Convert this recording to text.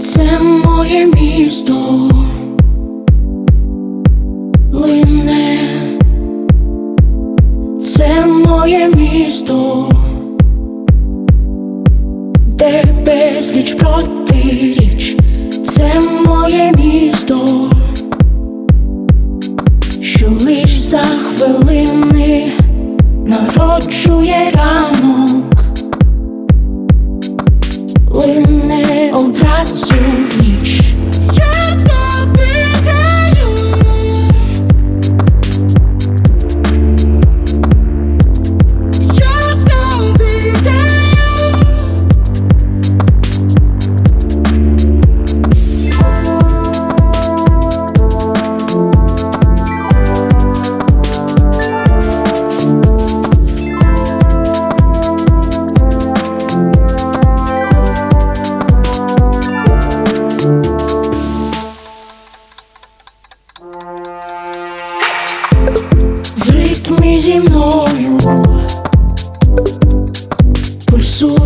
Це моє місто. Лине, це моє місто, де безліч протиріч, це моє місто, with you. Зі мною. Пульсує,